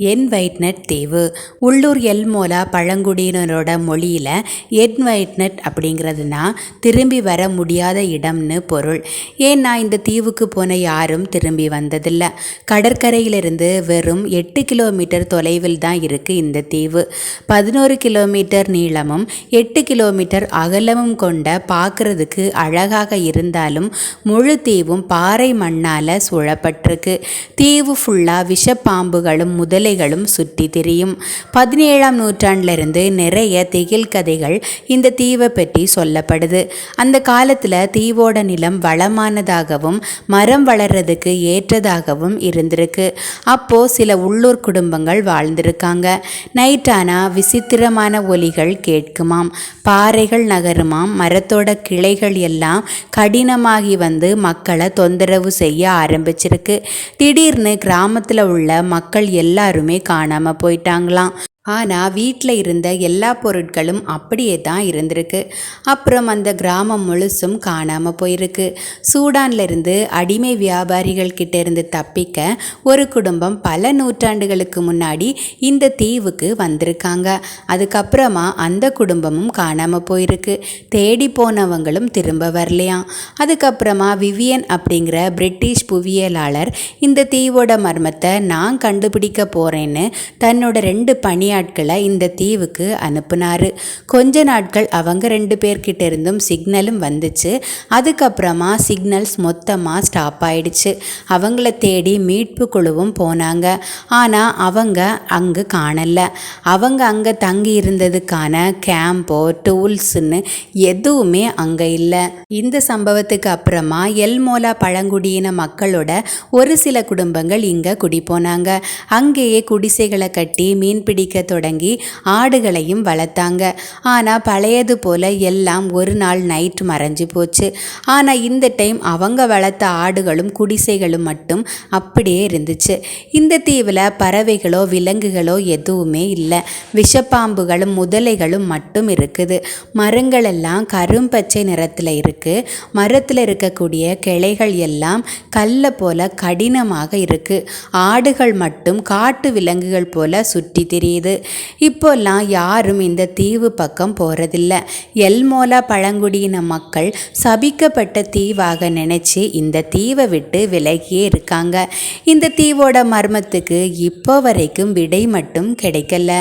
என் வைட்நட் தீவு. உள்ளூர் எல்மோலா பழங்குடியினரோட மொழியில் என் வைட்நட் அப்படிங்கிறதுனா திரும்பி வர முடியாத இடம்னு பொருள். ஏன்னா இந்த தீவுக்கு போன யாரும் திரும்பி வந்ததில்லை? கடற்கரையிலிருந்து வெறும் எட்டு கிலோமீட்டர் தொலைவில் தான் இருக்குது இந்த தீவு. பதினோரு கிலோமீட்டர் நீளமும் எட்டு கிலோமீட்டர் அகலமும் கொண்ட பார்க்குறதுக்கு அழகாக இருந்தாலும் முழு தீவும் பாறை மண்ணால் சூழப்பட்டிருக்கு. தீவு ஃபுல்லாக விஷப்பாம்புகளும் முதல் முதலைகளும் சுற்றி திரியும். பதினேழாம் நூற்றாண்டிலிருந்து நிறைய திகில் கதைகள் இந்த தீவை பற்றி சொல்லப்படுது. அந்த காலத்தில் தீவோட நிலம் வளமானதாகவும் மரம் வளர்றதுக்கு ஏற்றதாகவும் இருந்திருக்கு. அப்போ சில உள்ளூர் குடும்பங்கள் வாழ்ந்திருக்காங்க. நைட்டானா விசித்திரமான ஒலிகள் கேட்குமாம். பாறைகள் நகருமாம். மரத்தோட கிளைகள் எல்லாம் கடினமாகி வந்து மக்களை தொந்தரவு செய்ய ஆரம்பிச்சிருக்கு. திடீர்னு கிராமத்தில் உள்ள மக்கள் எல்லாரும் யாருமே காணாமல் போயிட்டாங்களாம். ஆனால் வீட்டில் இருந்த எல்லா பொருட்களும் அப்படியே தான் இருந்திருக்கு. அப்புறம் அந்த கிராமம் முழுசும் காணாமல் போயிருக்கு. சூடான்லேருந்து அடிமை வியாபாரிகள் கிட்ட இருந்து தப்பிக்க ஒரு குடும்பம் பல நூற்றாண்டுகளுக்கு முன்னாடி இந்த தீவுக்கு வந்திருக்காங்க. அதுக்கப்புறமா அந்த குடும்பமும் காணாமல் போயிருக்கு. தேடி போனவங்களும் திரும்ப வரலையாம். அதுக்கப்புறமா விவியன் அப்படிங்கிற பிரிட்டிஷ் புவியியலாளர் இந்த தீவோட மர்மத்தை நான் கண்டுபிடிக்க போகிறேன்னு தன்னோட ரெண்டு பணியாளர் பணியாட்களை இந்த தீவுக்கு அனுப்புனார். கொஞ்ச நாட்கள் அவங்க ரெண்டு பேர்கிட்ட இருந்தும் சிக்னலும் வந்துச்சு. அதுக்கப்புறமா சிக்னல்ஸ் மொத்தமாக ஸ்டாப் ஆயிடுச்சு. அவங்கள தேடி மீட்பு குழுவும் போனாங்க. ஆனால் அவங்க அங்கே காணலை. அவங்க அங்கே தங்கி இருந்ததுக்கான கேம்போ டூல்ஸ்ன்னு எதுவுமே அங்கே இல்லை. இந்த சம்பவத்துக்கு அப்புறமா எல்மோலா பழங்குடியின மக்களோட ஒரு சில குடும்பங்கள் இங்கே குடி போனாங்க அங்கேயே குடிசைகளை கட்டி மீன் பிடிக்க தொடங்கி ஆடுகளையும் வளர்த்தாங்க. ஆனால் பழையது போல் எல்லாம் ஒரு நாள் நைட் மறைஞ்சு போச்சு. ஆனால் இந்த டைம் அவங்க வளர்த்த ஆடுகளும் குடிசைகளும் மட்டும் அப்படியே இருந்துச்சு. இந்த தீவில் பறவைகளோ விலங்குகளோ எதுவுமே இல்லை. விஷப்பாம்புகளும் முதலைகளும் மட்டும் இருக்குது. மரங்கள் எல்லாம் கரும்பச்சை நிறத்தில் இருக்குது மரத்தில் இருக்கக்கூடிய கிளைகள் எல்லாம் கல்லை போல கடினமாக இருக்குது ஆடுகள் மட்டும் காட்டு விலங்குகள் போல சுற்றி திரியுது. இப்போல்லாம் யாரும் இந்த தீவு பக்கம் போகிறதில்ல எல்மோலா பழங்குடியின மக்கள் சபிக்கப்பட்ட தீவாக நினச்சி இந்த தீவை விட்டு விலகியே இருக்காங்க. இந்த தீவோட மர்மத்துக்கு இப்போ வரைக்கும் விடை மட்டும் கிடைக்கல.